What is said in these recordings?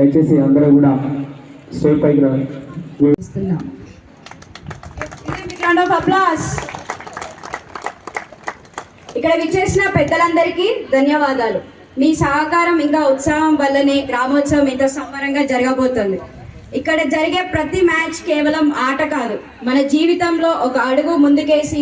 దయచేసి అందరూ కూడా స్టేజ్ పైకి ఇక్కడ విచ్చేసిన పెద్దలందరికీ ధన్యవాదాలు. మీ సహకారం ఇంకా ఉత్సాహం వల్లనే గ్రామోత్సవం ఇంత సంబరంగా జరగబోతుంది. ఇక్కడ జరిగే ప్రతి మ్యాచ్ కేవలం ఆట కాదు. మన జీవితంలో ఒక అడుగు ముందుకేసి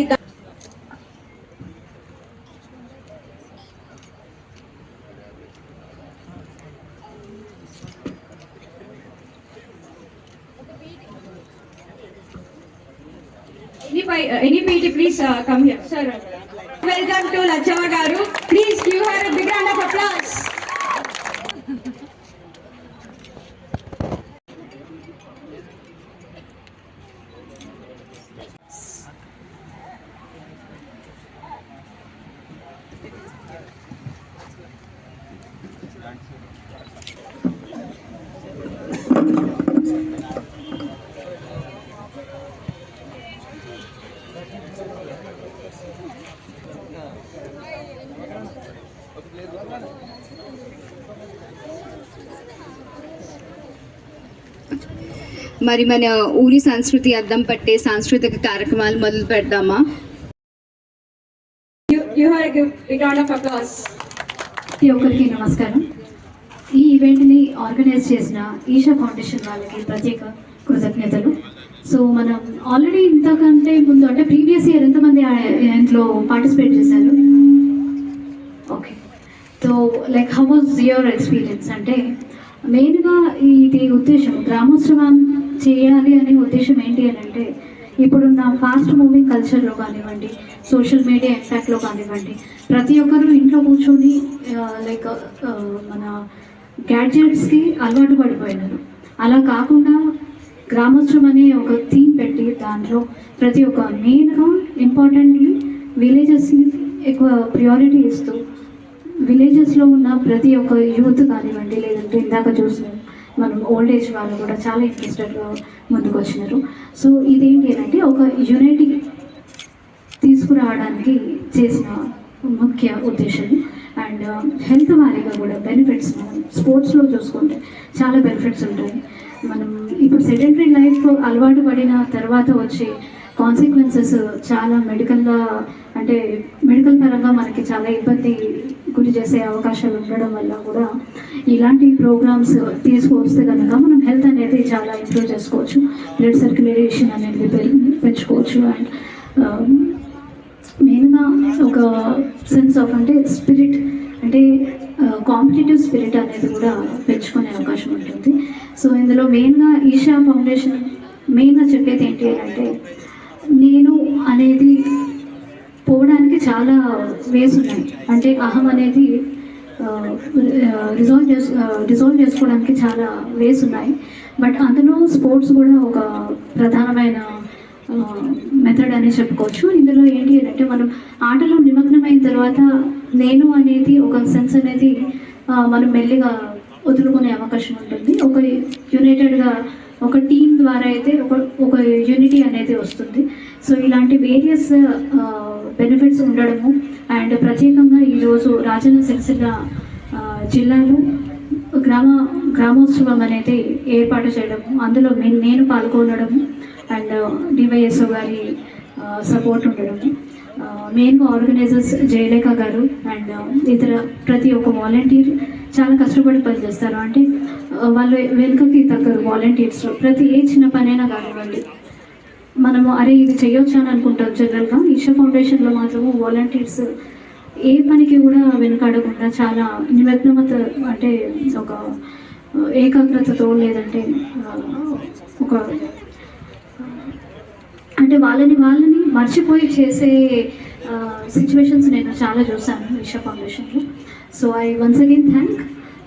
NEPT, please uh, come here. Sir, uh, welcome to Lachava Garu. Please give her a big round of applause. మరి మన ఊరి సంస్కృతి అద్దం పట్టే సాంస్కృతిక కార్యక్రమాలు మొదలు పెడదామా? ప్రతి ఒక్కరికి నమస్కారం ఈ ఈవెంట్ని ఆర్గనైజ్ చేసిన ఈషా ఫౌండేషన్ వాళ్ళకి ప్రత్యేక కృతజ్ఞతలు సో మనం ఆల్రెడీ ఇంతకంటే ముందు అంటే ప్రీవియస్ ఇయర్ ఎంతమంది ఇంట్లో పార్టిసిపేట్ చేశారు okay so like how was your experience అంటే మెయిన్గా ఇది ఉద్దేశం గ్రామోత్సవం చేయాలి అనే ఉద్దేశం ఏంటి అని అంటే ఇప్పుడున్న ఫాస్ట్ మూవింగ్ కల్చర్లో కానివ్వండి సోషల్ మీడియా ఇంపాక్ట్లో కానివ్వండి ప్రతి ఒక్కరూ ఇంట్లో కూర్చొని లైక్ మన గ్యాడ్జెట్స్కి అలవాటు పడిపోయినారు. అలా కాకుండా గ్రామోత్సవం అనే ఒక థీమ్ పెట్టి దాంట్లో ప్రతి ఒక్క మెయిన్గా ఇంపార్టెంట్లీ విలేజెస్ని ఎక్కువ ప్రియారిటీ ఇస్తూ విలేజెస్లో ఉన్న ప్రతి ఒక్క యూత్ కానివ్వండి లేదంటే ఇందాక చూసిన మనం ఓల్డ్ ఏజ్ వాళ్ళు కూడా చాలా ఇంట్రెస్టెడ్గా ముందుకు వచ్చినారు. సో ఇదేంటి అంటే ఒక యూనిటీ తీసుకురావడానికి చేసిన ముఖ్య ఉద్దేశం. అండ్ హెల్త్ వారీగా కూడా బెనిఫిట్స్ మనం స్పోర్ట్స్లో చూసుకుంటే చాలా బెనిఫిట్స్ ఉంటాయి. మనం ఇప్పుడు సెడెంటరీ లైఫ్ అలవాటు పడిన తర్వాత వచ్చే కాన్సిక్వెన్సెస్ చాలా మెడికల్గా అంటే మెడికల్ పరంగా మనకి చాలా ఇబ్బంది గురి చేసే అవకాశాలు ఉండడం వల్ల కూడా ఇలాంటి ప్రోగ్రామ్స్ తీసుకువస్తే కనుక మనం హెల్త్ అనేది చాలా ఇంప్రూవ్ చేసుకోవచ్చు. బ్లడ్ సర్క్యులేషన్ అనేది పెంచుకోవచ్చు. అండ్ మెయిన్గా ఒక సెన్స్ ఆఫ్ అంటే స్పిరిట్ అంటే కాంపిటేటివ్ స్పిరిట్ అనేది కూడా పెంచుకునే అవకాశం ఉంటుంది. సో ఇందులో మెయిన్గా ఈషా ఫౌండేషన్ మెయిన్గా చెప్పేది ఏంటి అంటే నేను అనేది పోవడానికి చాలా వేస్ ఉన్నాయి. అంటే అహం అనేది రిజాల్వ్ చేసు రిజాల్వ్ చేసుకోవడానికి చాలా వేస్ ఉన్నాయి. బట్ అందులో స్పోర్ట్స్ కూడా ఒక ప్రధానమైన మెథడ్ అని చెప్పుకోవచ్చు. ఇందులో ఏంటి అని అంటే మనం ఆటలో నిమగ్నమైన తర్వాత నేను అనేది ఒక సెన్స్ అనేది మనం మెల్లిగా వదులుకునే అవకాశం ఉంటుంది. ఒక యునైటెడ్గా ఒక టీం ద్వారా అయితే ఒక ఒక యూనిటీ అనేది వస్తుంది. సో ఇలాంటి వేరియస్ బెనిఫిట్స్ ఉండడము. అండ్ ప్రత్యేకంగా ఈరోజు రాజన్న సిరిసిల్ల జిల్లాలో గ్రామ గ్రామోత్సవం అనేది ఏర్పాటు చేయడము. అందులో నేను పాల్గొనడము. అండ్ డివైఎస్ఓ గారి సపోర్ట్ ఉండడము. మెయిన్గా ఆర్గనైజర్స్ జయలేఖ గారు అండ్ ఇతర ప్రతి ఒక్క వాలంటీర్ చాలా కష్టపడి పనిచేస్తారు. అంటే వాళ్ళు వెనుకకి తగ్గరు వాలంటీర్స్ ప్రతి ఏ చిన్న పనైనా కానివ్వండి. మనము అరే ఇది చేయొచ్చు అని అనుకుంటాం జనరల్గా ఈషా ఫౌండేషన్లో మాత్రము వాలంటీర్స్ ఏ పనికి కూడా వెనుకాడకుండా చాలా నిమగ్నమత అంటే ఒక ఏకాగ్రతతో లేదంటే ఒక అంటే వాళ్ళని వాళ్ళని మర్చిపోయి చేసే సిచ్యువేషన్స్ నేను చాలా చూసాను Isha ఫౌండేషన్లో so I once again thank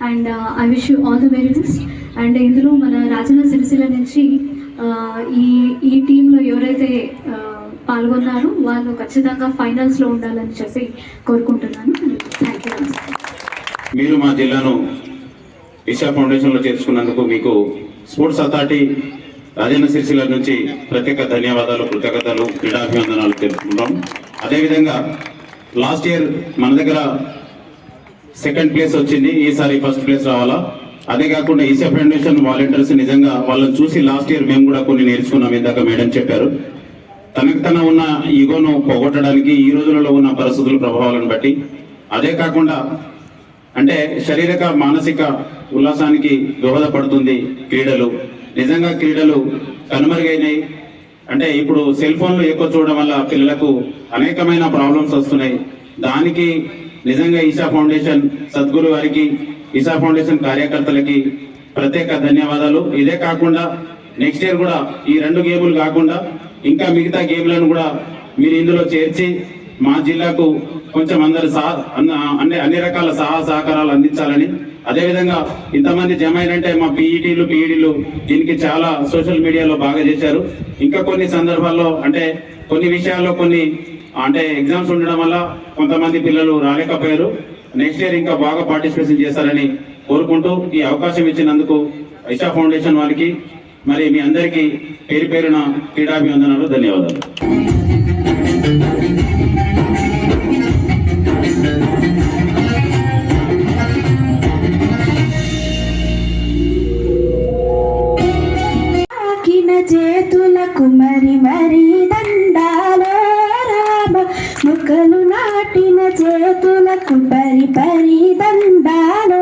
and I wish you all the very best and ఇందులో మన రాజన్న సిరిసిల్ల నుంచి ఈ ఈ టీంలో ఎవరైతే పాల్గొన్నారో వాళ్ళు ఖచ్చితంగా ఫైనల్స్లో ఉండాలని చెప్పి కోరుకుంటున్నాను. థ్యాంక్ యూ మీరు మా జిల్లాను ఈషా ఫౌండేషన్లో చేర్చుకున్నందుకు మీకు స్పోర్ట్స్ అథారిటీ రాజన్న సిరిసిల్ల నుంచి ప్రత్యేక ధన్యవాదాలు కృతజ్ఞతలు క్రీడాభివందనాలు తెలుపుకుంటాం అదేవిధంగా లాస్ట్ ఇయర్ మన దగ్గర సెకండ్ ప్లేస్ వచ్చింది ఈసారి ఫస్ట్ ప్లేస్ రావాలా? అదే కాకుండా ఈసా ఫౌండేషన్ వాలంటీర్స్ నిజంగా వాళ్ళని చూసి లాస్ట్ ఇయర్ మేము కూడా కొన్ని నేర్చుకున్నాం ఇందాక మేడం చెప్పారు. తనకు తన ఉన్న ఈగోను పోగొట్టడానికి ఈ రోజులలో ఉన్న పరిస్థితుల ప్రభావాలను బట్టి. అదే కాకుండా అంటే శారీరక మానసిక ఉల్లాసానికి దోహదపడుతుంది క్రీడలు. నిజంగా క్రీడలు కనుమరుగైనాయి. అంటే ఇప్పుడు సెల్ ఫోన్లు ఎక్కువ చూడడం వల్ల పిల్లలకు అనేకమైన ప్రాబ్లమ్స్ వస్తున్నాయి. దానికి నిజంగా ఈశా ఫౌండేషన్ సద్గురు వారికి ఈశా ఫౌండేషన్ కార్యకర్తలకి ప్రత్యేక ధన్యవాదాలు. ఇదే కాకుండా నెక్స్ట్ ఇయర్ కూడా ఈ రెండు గేములు కాకుండా ఇంకా మిగతా గేమ్లను కూడా మీరు ఇందులో చేర్చి మా జిల్లాకు కొంచెం అందరు సహా అన్ని అన్ని రకాల సహా సహకారాలు అందించాలని. అదేవిధంగా ఇంతమంది జమ అయినంటే మా పీఈటీలు పీఈడీలు దీనికి చాలా సోషల్ మీడియాలో బాగా చేశారు. ఇంకా కొన్ని సందర్భాల్లో అంటే కొన్ని విషయాల్లో కొన్ని అంటే ఎగ్జామ్స్ ఉండడం వల్ల కొంతమంది పిల్లలు రాలేకపోయారు. నెక్స్ట్ ఇయర్ ఇంకా బాగా పార్టిసిపేషన్ చేస్తారని కోరుకుంటూ ఈ అవకాశం ఇచ్చినందుకు ఐషా ఫౌండేషన్ వారికి మరి మీ అందరికీ పేరు పేరున క్రీడాభివందనాలు ధన్యవాదాలు. చేతులకు మరి మరి చేతులకు పరి పరి దండాలో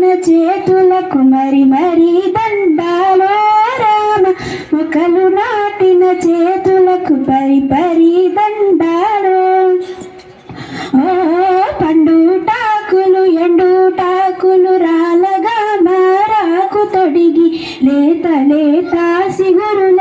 తాకిన చేతులకు మరి మరి దండాలో రామ. ఒకలు నాటిన చేతులకు పరి పరి దండాలో. ఓ పండుటాకులు ఎండుటాకులు రాలగా మారాకు తొడిగి. లేత లేత సిగురుల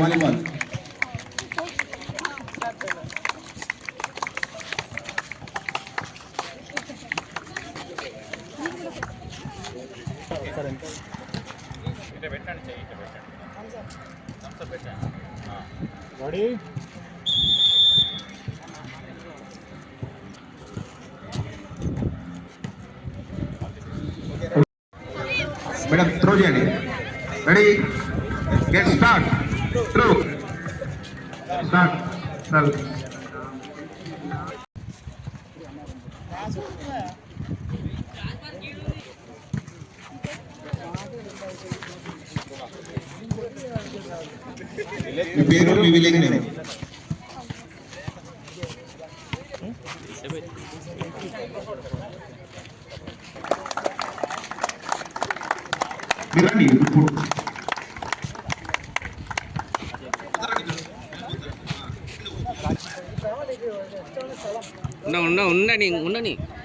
వాలీబాల్ మేడం త్రో చేయండి రెడీ Get start. పేరు మీ విలేజ్ నేమ్ Granito. రండి ఇప్పుడు